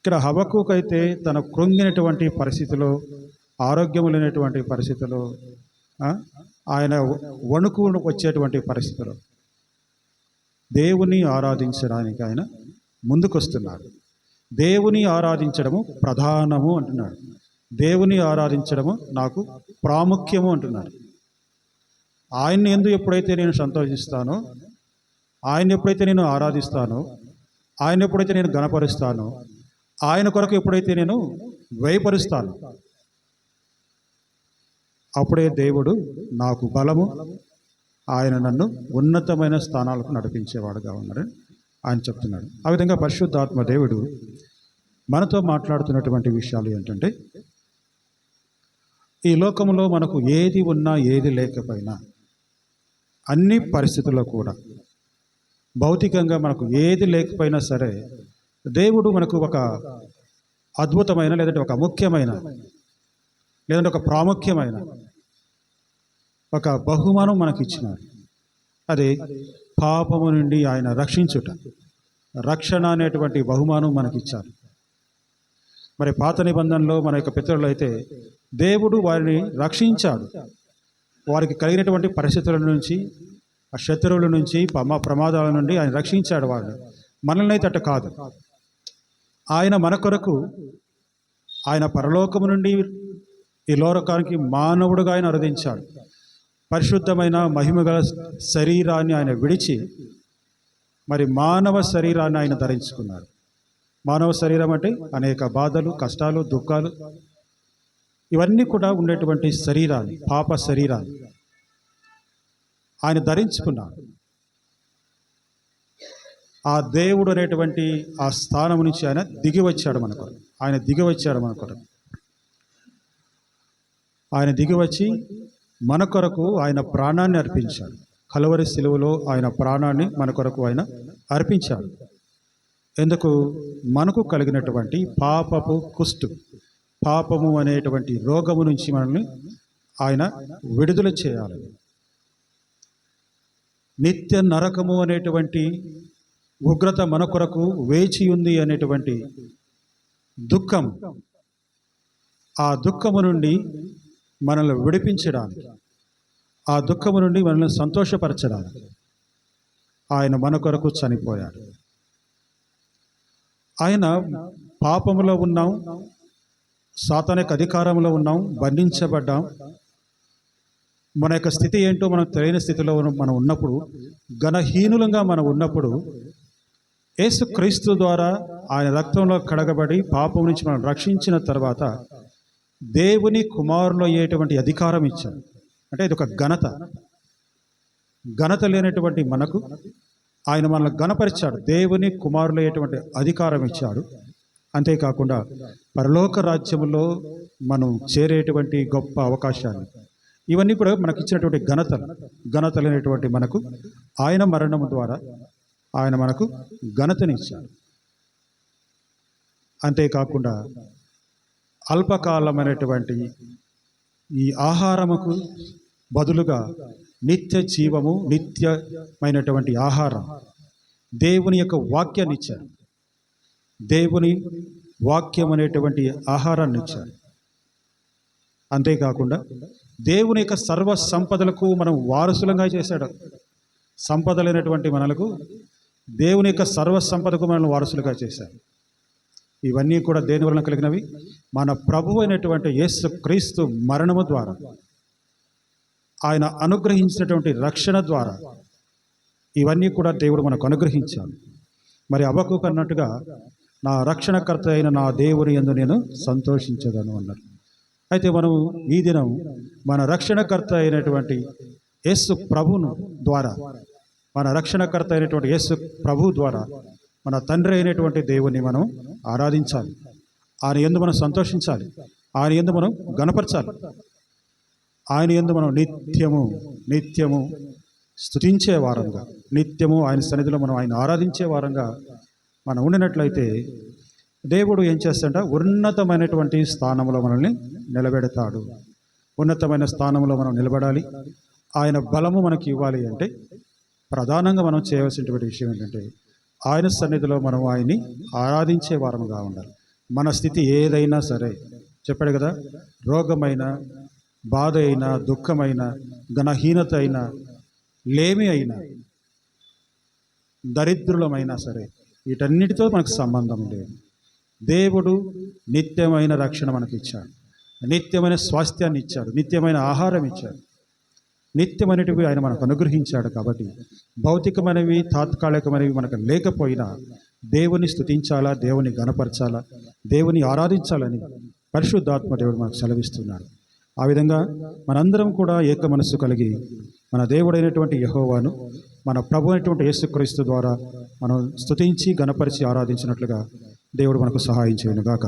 ఇక్కడ హబక్కుకైతే తన కృంగినటువంటి పరిస్థితిలో ఆరోగ్యం లేనటువంటి పరిస్థితిలో ఆయన వణుకు వచ్చేటువంటి పరిస్థితిలో దేవుని ఆరాధించడానికి ఆయన ముందుకొస్తున్నాడు. దేవుని ఆరాధించడము ప్రధానము అంటున్నాడు. దేవుని ఆరాధించడము నాకు ప్రాముఖ్యము అంటున్నాడు. ఆయన్ని ఎందు ఎప్పుడైతే నేను సంతోషిస్తానో ఆయన ఎప్పుడైతే నేను ఆరాధిస్తానో ఆయన ఎప్పుడైతే నేను గణపరుస్తానో ఆయన కొరకు ఎప్పుడైతే నేను వ్యయపరుస్తాను అప్పుడే దేవుడు నాకు బలము ఆయన నన్ను ఉన్నతమైన స్థానాలకు నడిపించేవాడుగా ఉన్నాడని ఆయన చెప్తున్నాడు. ఆ విధంగా పరిశుద్ధాత్మ దేవుడు మనతో మాట్లాడుతున్నటువంటి విషయాలు ఏంటంటే ఈ లోకంలో మనకు ఏది ఉన్నా ఏది లేకపోయినా అన్ని పరిస్థితుల్లో కూడా భౌతికంగా మనకు ఏది లేకపోయినా సరే దేవుడు మనకు ఒక అద్భుతమైన లేదంటే ఒక ముఖ్యమైన లేదంటే ఒక ప్రాముఖ్యమైన ఒక బహుమానం మనకి ఇచ్చినారు అది పాపము నుండి ఆయన రక్షించుట. రక్షణ అనేటువంటి బహుమానం మనకి ఇచ్చారు మరి పాత నిబంధనలో మన యొక్క పితరులు అయితే దేవుడు వారిని రక్షించాడు. వారికి కలిగినటువంటి పరిస్థితుల నుంచి ఆ శత్రువుల నుంచి ప్రమాదాల నుండి ఆయన రక్షించాడు వారిని. మనల్ని అయితే అట్ట కాదు. ఆయన మన కొరకు ఆయన పరలోకము నుండి ఈ లోరకానికి మానవుడుగా ఆయన అరదించాడు. పరిశుద్ధమైన మహిమగల శరీరాన్ని ఆయన విడిచి మరి మానవ శరీరాన్ని ఆయన ధరించుకున్నాడు మానవ శరీరం అంటే అనేక బాధలు కష్టాలు దుఃఖాలు ఇవన్నీ కూడా ఉండేటువంటి శరీరాన్ని పాప శరీరాన్ని ఆయన ధరించుకున్నాడు ఆ దేవుడు అనేటువంటి ఆ స్థానం నుంచి ఆయన దిగి వచ్చాడు మన కొరకు. ఆయన దిగి వచ్చాడు మన కొరకు. ఆయన దిగి వచ్చి మన కొరకు ఆయన ప్రాణాన్ని అర్పించాడు. కలవరి శిలువలో ఆయన ప్రాణాన్ని మన కొరకు ఆయన అర్పించాడు. ఎందుకు? మనకు కలిగినటువంటి పాపపు కుష్టు పాపము అనేటువంటి రోగము నుంచి మనల్ని ఆయన విడుదల చేయాలి. నిత్య నరకము అనేటువంటి ఉగ్రత మన కొరకు వేచి ఉంది అనేటువంటి దుఃఖం ఆ దుఃఖము నుండి మనల్ని విడిపించడానికి ఆ దుఃఖము నుండి మనల్ని సంతోషపరచడానికి ఆయన మన కొరకు చనిపోయాడు. ఆయన పాపములో ఉన్నాం సాతానిక అధికారంలో ఉన్నాం బంధించబడ్డాం. మన యొక్క స్థితి ఏంటో మనకు తెలియని స్థితిలో మనం ఉన్నప్పుడు ఘనహీనులంగా మనం ఉన్నప్పుడు యేసు క్రీస్తు ద్వారా ఆయన రక్తంలో కడగబడి పాపం నుంచి మనం రక్షించిన తర్వాత దేవుని కుమారులు అయ్యేటువంటి అధికారం ఇచ్చాడు అంటే ఇది ఒక ఘనత. ఘనత లేనటువంటి మనకు ఆయన మనల్ని గణపరిచాడు దేవుని కుమారులు అయ్యేటువంటి అధికారం ఇచ్చాడు. అంతేకాకుండా పరలోక రాజ్యంలో మనం చేరేటువంటి గొప్ప అవకాశాలు ఇవన్నీ కూడా మనకు ఇచ్చినటువంటి ఘనతలు ఘనతలైనటువంటి మనకు ఆయన మరణం ద్వారా ఆయన మనకు ఘనతనిచ్చాడు అంతేకాకుండా అల్పకాలమైనటువంటి ఈ ఆహారముకు బదులుగా నిత్య జీవము నిత్యమైనటువంటి ఆహారం దేవుని యొక్క వాక్యాన్ని ఇచ్చారు దేవుని వాక్యం అనేటువంటి ఆహారాన్ని ఇచ్చారు అంతేకాకుండా దేవుని యొక్క సర్వ సంపదలకు మనం వారసులంగా చేశాడు. సంపదలైనటువంటి మనలకు దేవుని యొక్క సర్వ సంపదకు మనల్ని వారసులుగా చేశారు. ఇవన్నీ కూడా దేని వలన కలిగినవి? మన ప్రభు అయినటువంటి యేసు క్రీస్తు మరణము ద్వారా. ఆయన అనుగ్రహించినటువంటి రక్షణ ద్వారా. ఇవన్నీ కూడా దేవుడు మనకు అనుగ్రహించాడు. మరి అబకు అన్నట్టుగా నా రక్షణకర్త అయిన నా దేవుని ఎందు నేను సంతోషించదను అన్నారు అయితే మనం ఈ దినం మన రక్షణకర్త అయినటువంటి యేసు ప్రభును ద్వారా మన రక్షణకర్త అయినటువంటి యేసు ప్రభు ద్వారా మన తండ్రి అయినటువంటి దేవుని మనం ఆరాధించాలి. ఆయన ఎందు మనం సంతోషించాలి. ఆయన ఎందు మనం గణపరచాలి. ఆయన ఎందు మనం నిత్యము నిత్యము స్థుతించే వారంగా నిత్యము ఆయన సన్నిధిలో మనం ఆయన ఆరాధించే వారంగా మనం ఉండినట్లయితే దేవుడు ఏం చేస్తాడంట? ఉన్నతమైనటువంటి స్థానంలో మనల్ని నిలబెడతాడు. ఉన్నతమైన స్థానంలో మనం నిలబడాలి. ఆయన బలము మనకి ఇవ్వాలి అంటే ప్రధానంగా మనం చేయవలసినటువంటి విషయం ఏంటంటే ఆయన సన్నిధిలో మనం ఆయన్ని ఆరాధించే వారముగా ఉండాలి. మన స్థితి ఏదైనా సరే చెప్పాడు కదా రోగమైన బాధ అయినా దుఃఖమైన ఘనహీనత అయినా లేమి అయినా దరిద్రులమైనా సరే వీటన్నిటితో మనకు సంబంధం లేదు. దేవుడు నిత్యమైన రక్షణ మనకి ఇచ్చాడు నిత్యమైన స్వాస్థ్యాన్ని ఇచ్చాడు. నిత్యమైన ఆహారం ఇచ్చాడు. నిత్యమైనటివి ఆయన మనకు అనుగ్రహించాడు కాబట్టి భౌతికమైనవి తాత్కాలికమైనవి మనకు లేకపోయినా దేవుని స్థుతించాలా దేవుని గణపరచాలా దేవుని ఆరాధించాలని పరిశుద్ధాత్మ దేవుడు మనకు సెలవిస్తున్నాడు. ఆ విధంగా మనందరం కూడా ఏక మనస్సు కలిగి మన దేవుడైనటువంటి యహోవాను మన ప్రభు అయినటువంటి యేసుక్రీస్తు ద్వారా మనం స్తుతించి గణపరిచి ఆరాధించినట్లుగా దేవుడు మనకు సహాయం చేయనుగాక.